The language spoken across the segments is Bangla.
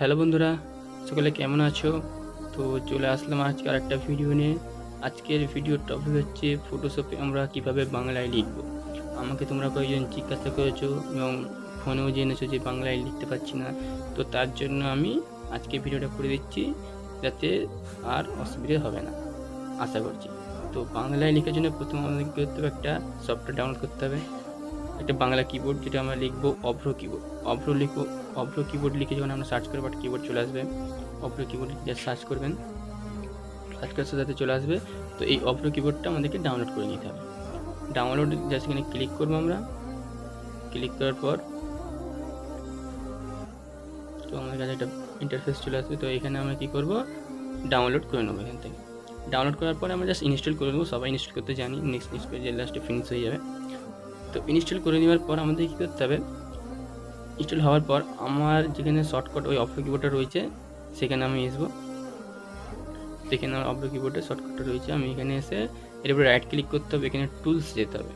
হ্যালো বন্ধুরা, সকলে কেমন আছো? তো চলে আসলাম আজকে একটা ভিডিও নিয়ে। আজকের ভিডিওর টপিক হচ্ছে ফটোশপে আমরা কীভাবে বাংলায় লিখব। আমাকে তোমরা কয়েকজন জিজ্ঞাসা করেছ এবং ফোনেও জেনেছো যে বাংলায় লিখতে পারছি না। তো তার জন্য আমি আজকে ভিডিওটা করে দিচ্ছি, যাতে আর অসুবিধা হবে না। আশা করছি। তো বাংলায় লেখার জন্য প্রথম আমাদের কী করতে হবে একটা সফটওয়্যার ডাউনলোড করতে হবে। একটা বাংলা কিবোর্ড যেটা আমরা লিখব, অভ্র কিবোর্ড অভ্র লিখব অভ্র কিবোর্ড লিখে যখন আমরা সার্চ করব একটা কিবোর্ড চলে আসবে। অভ্র কিবোর্ড জাস্ট সার্চ করবেন। সার্চ করার সাথে চলে আসবে। তো এই অভ্র কিবোর্ডটা আমাদেরকে ডাউনলোড করে নিতে হবে। ডাউনলোড জাস্ট এখানে ক্লিক করব আমরা। ক্লিক করার পর তো আমাদের কাছে একটা ইন্টারফেস চলে আসবে। তো এখানে আমরা কী করব? ডাউনলোড করে নেব এখান থেকে। ডাউনলোড করার পরে আমরা জাস্ট ইনস্টল করে নেব। সবাই ইনস্টল করতে জানি। নেক্সট করে যে লাস্টে ফিনিশ হয়ে যাবে। তো ইনস্টল করে নেওয়ার পর আমাদের কী করতে হবে? ইনস্টল হওয়ার পর আমার যেখানে শর্টকাট ওই অফ কিবোর্ডটা রয়েছে, সেখানে আমি আসব। সেখানে আমার অফ কিবোর্ডে শর্টকাটটা রয়েছে, আমি এখানে এসে এর উপরে রাইট ক্লিক করতে হবে, এখানে টুলস যেতে হবে।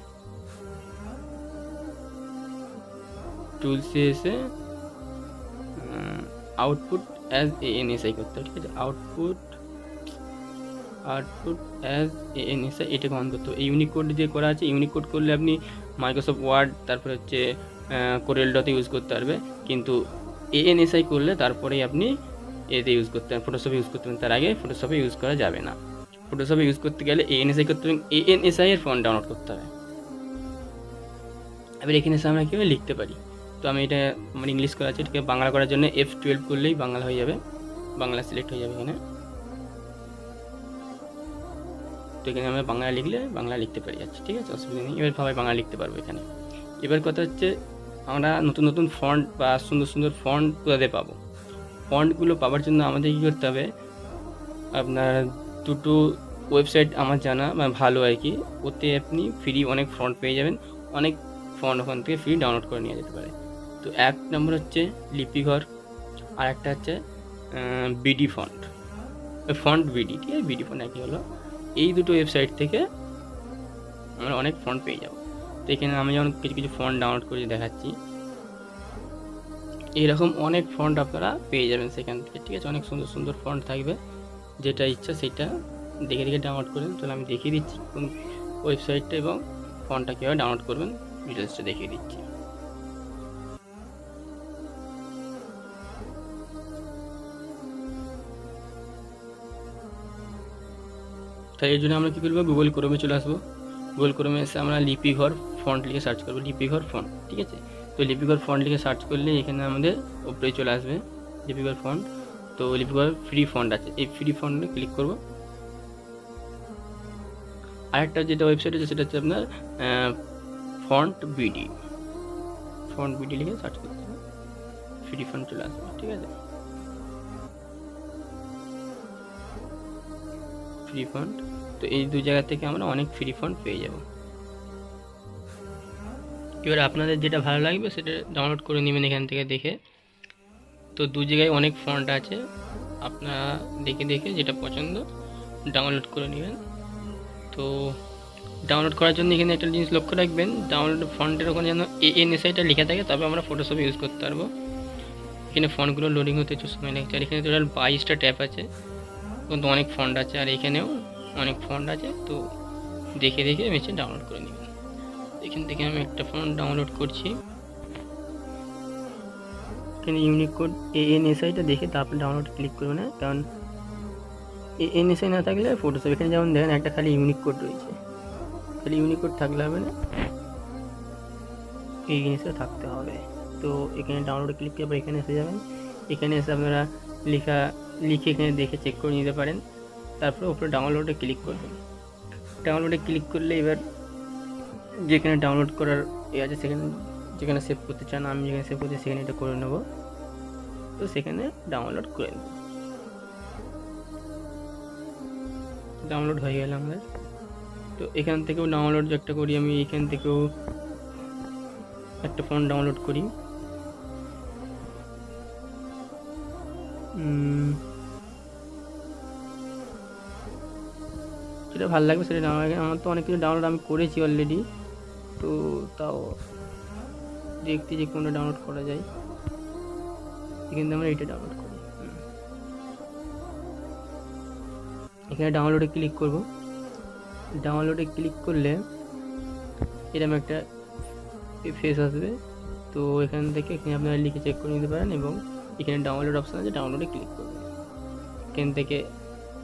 টুলসে এসে output as A N S I করতে হবে, ঠিক আছে? Output output as A N S I এটাকে অন করতে হবে এই ইউনিকোড যে করা আছে ইউনিকোড করলে আপনি মাইক্রোসফট ওয়ার্ড তারপরে হচ্ছে কোরেল ডতে ইউজ করতে পারবে। কিন্তু এএনএসআই করলে তারপরেই আপনি এতে ইউজ করতে পারেন ফটোশপে ইউজ করতে পারেন। তার আগে ফটোশপে ইউজ করা যাবে না। ফটোশপে ইউজ করতে গেলে এএনএসআই করতে হবে এএনএসআই এর ফোন ডাউনলোড করতে হবে। এবার এখানে এসে আমরা কীভাবে লিখতে পারি? তো আমি এটা আমার ইংলিশ করা আছে, এটাকে বাংলা করার জন্য এফ টুয়েলভ করলেই বাংলা হয়ে যাবে। বাংলা সিলেক্ট হয়ে যাবে এখানে। তো এখানে আমরা বাংলা লিখলে বাংলা লিখতে পারি। যাচ্ছি ঠিক আছে, অসুবিধা নেই। এবার সবাই বাংলা লিখতে পারব এখানে। এবার কথা হচ্ছে, আমরা নতুন নতুন ফন্ট বা সুন্দর সুন্দর ফন্ট কোথাতে পাবো? ফন্টগুলো পাওয়ার জন্য আমাদের কী করতে হবে? আপনার দুটো ওয়েবসাইট আমার জানা বা ভালো আর কি, ওতে আপনি ফ্রি অনেক ফন্ট পেয়ে যাবেন। অনেক ফন্ট ওখান থেকে ফ্রি ডাউনলোড করে নেওয়া যেতে পারে। তো এক নম্বর হচ্ছে লিপিঘর আর একটা হচ্ছে বিডি ফন্ট ফন্ট বিডি, ঠিক আছে? বিডি ফন্ট একই হলো। এই দুটো ওয়েবসাইট থেকে আমরা অনেক ফন্ট পেয়ে যাব। তো এখানে আমি যেমন কিছু কিছু ফন্ট ডাউনলোড করে, দেখাচ্ছি। এইরকম অনেক ফন্ট আপনারা পেয়ে যাবেন সেখান থেকে, ঠিক আছে? অনেক সুন্দর সুন্দর ফন্ট থাকবে। যেটা ইচ্ছা সেটা দেখে দেখে ডাউনলোড করবেন তাহলে আমি দেখিয়ে দিচ্ছি কোন ওয়েবসাইটটা এবং ফন্টটা কীভাবে ডাউনলোড করবেন ডিটেলসটা দেখিয়ে দিচ্ছি। তাই এর জন্য আমরা কী করব? গুগল ক্রোমে চলে আসব। গুগল ক্রোমে এসে আমরা লিপিঘর ফন্ট লিখে সার্চ করব। লিপিঘর ফন্ট ঠিক আছে? তো লিপিঘর ফন্ট লিখে সার্চ করলে এখানে আমাদের উপরে চলে আসবে লিপিঘর ফন্ট তো লিপিঘর ফ্রি ফন্ট আছে। এই ফ্রি ফন্টে ক্লিক করব। আরেকটা যেটা ওয়েবসাইট আছে, সেটা হচ্ছে আপনার ফন্ট বিডি ফন্ট বিডি লিখে সার্চ করতে হবে। ফ্রি ফন্ট চলে আসবে, ঠিক আছে? ফ্রি ফন্ট তো এই দু জায়গা থেকে আমরা অনেক ফ্রি ফন্ট পেয়ে যাব। এবার আপনাদের যেটা ভালো লাগবে সেটা ডাউনলোড করে নেবেন এখান থেকে দেখে। তো দু জায়গায় অনেক ফন্ট আছে, আপনারা দেখে দেখে যেটা পছন্দ ডাউনলোড করে নেবেন। তো ডাউনলোড করার জন্য এখানে একটা জিনিস লক্ষ্য রাখবেন ডাউনলোড ফন্টের ওখানে যেন এ এন এস আইটা লেখা থাকে, তবে আমরা ফটোশপ ইউজ করতে পারব। এখানে ফন্টগুলো লোডিং হতে একটু সময় লাগছে আর এখানে টোটাল বাইশটা ট্যাপ আছে। কিন্তু অনেক ফন্ট আছে আর এখানেও অনেক ফন্ট আছে, তো দেখে দেখে বেছে ডাউনলোড করে নেবেন এখান থেকে আমি একটা ফন্ট ডাউনলোড করছি। এখানে ইউনিক কোড এএনএসআইটা দেখে তারপর ডাউনলোড ক্লিক করবে না, কারণ এএনএসআই না থাকলে ফটোশপ এখানে যেমন দেখেন একটা খালি ইউনিক কোড রয়েছে। খালি ইউনিক কোড থাকলে হবে না। এই জিনিসটা থাকতে হবে। তো এখানে ডাউনলোড ক্লিক করে এখানে এসে যাবেন। এখানে এসে আপনারা লেখা, লিখে এখানে দেখে চেক করে নিতে পারেন। তারপরে উপরে ডাউনলোডে ক্লিক করবেন। ডাউনলোডে ক্লিক করলে এবার যেখানে ডাউনলোড করার এ আছে, সেখানে যেখানে সেভ করতে চান, আমি যেখানে সেভ করছি সেখানে এটা করে নেব। তো সেখানে ডাউনলোড করে নেব। ডাউনলোড হয়ে গেল আমাদের। তো এখান থেকেও ডাউনলোড একটা করি, আমি এখান থেকেও একটা ফোন ডাউনলোড করি। যেটা ভালো লাগবে সেটা ডাউনলোড আমার তো অনেক কিছু ডাউনলোড আমি করেছি অলরেডি তো তাও দেখতে যে কোনটা ডাউনলোড করা যায় কিন্তু আমরা এটা ডাউনলোড করি। এখানে ডাউনলোডে ক্লিক করব। ডাউনলোডে ক্লিক করলে এরকম একটা ফেস আসবে। তো এখান থেকে এখানে আপনারা লিখে চেক করে নিতে পারেন এবং এখানে ডাউনলোড অপশান আছে ডাউনলোডে ক্লিক করবেন এখান থেকে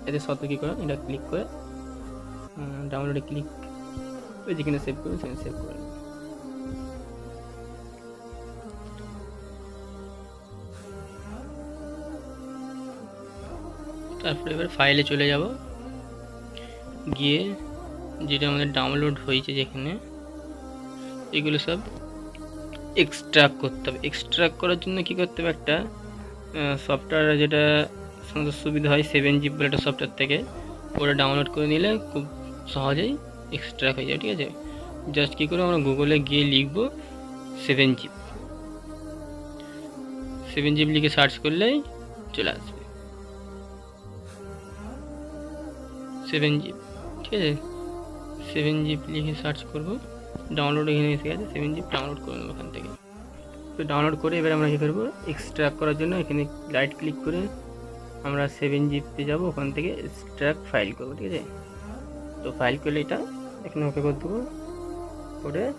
এতে সতর্কী করেন এটা ক্লিক করে ডাউনলোডে ক্লিক করে যেখানে সেভ করবে, সেখানে সেভ করে নেবেন। তারপরে এবার ফাইলে চলে যাব। গিয়ে যেটা আমাদের ডাউনলোড হয়েছে যেখানে, এগুলো সব এক্সট্রাক্ট করতে হবে। এক্সট্রাক্ট করার জন্য কী করতে হবে একটা সফটওয়্যার যেটা সমস্ত সুবিধা হয় সেভেন জিপ বলে একটা সফটওয়্যার থেকে, ওটা ডাউনলোড করে নিলে খুব সহজেই এক্সট্রাক্ট হয়ে যাবে, ঠিক আছে? জাস্ট কী করে আমরা গুগলে গিয়ে লিখব সেভেন জিপ সেভেন জিপ লিখে সার্চ করলেই চলে আসবে। সেভেন জিপ ঠিক আছে? সেভেন জিপ লিখে সার্চ করব। ডাউনলোড এখানে এসে গেছে সেভেন জিপ ডাউনলোড করে নেব ওখান থেকে। তো ডাউনলোড করে এবার আমরা কী করব? এক্সট্রাক্ট করার জন্য এখানে রাইট ক্লিক করে আমরা সেভেন জিপতে যাব, ওখান থেকে এক্সট্রাক্ট ফাইল করব, ঠিক আছে? তো ফাইল করলে এটা এখানে ওকে করে দেবো। করে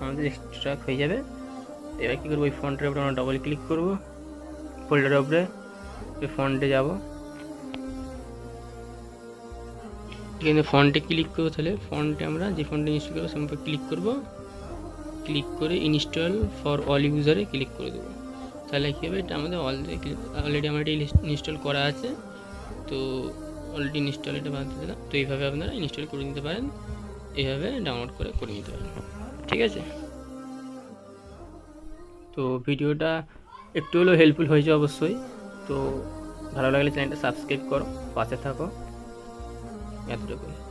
আমাদের এক্সট্রাক্ট হয়ে যাবে। এবার কী করব? ওই ফন্টের উপরে আমরা ডবল ক্লিক করব। ফোল্ডারের উপরে ওই ফন্টে যাব। এখানে ফন্টে ক্লিক করব তাহলে। ফন্টে আমরা যে ফন্টে ইনস্টল করব সেখানে ক্লিক করব। ক্লিক করে ইনস্টল ফর অল ইউজারে ক্লিক করে দেবো। তাহলে কী হবে, এটা আমাদের অলরেডি অলরেডি আমার এটা ইনস্টল করা আছে। তো অলরেডি ইনস্টল এটা দিয়ে দিলাম। তো এইভাবে আপনারা ইনস্টল করে নিতে পারেন। এইভাবে ডাউনলোড করে করে নিতে পারেন। ঠিক আছে? তো ভিডিওটা একটু হলেও হেল্পফুল হয়েছে অবশ্যই। তো ভালো লাগলে চ্যানেলটা সাবস্ক্রাইব করো, পাশে থাকো। Lihat dulu.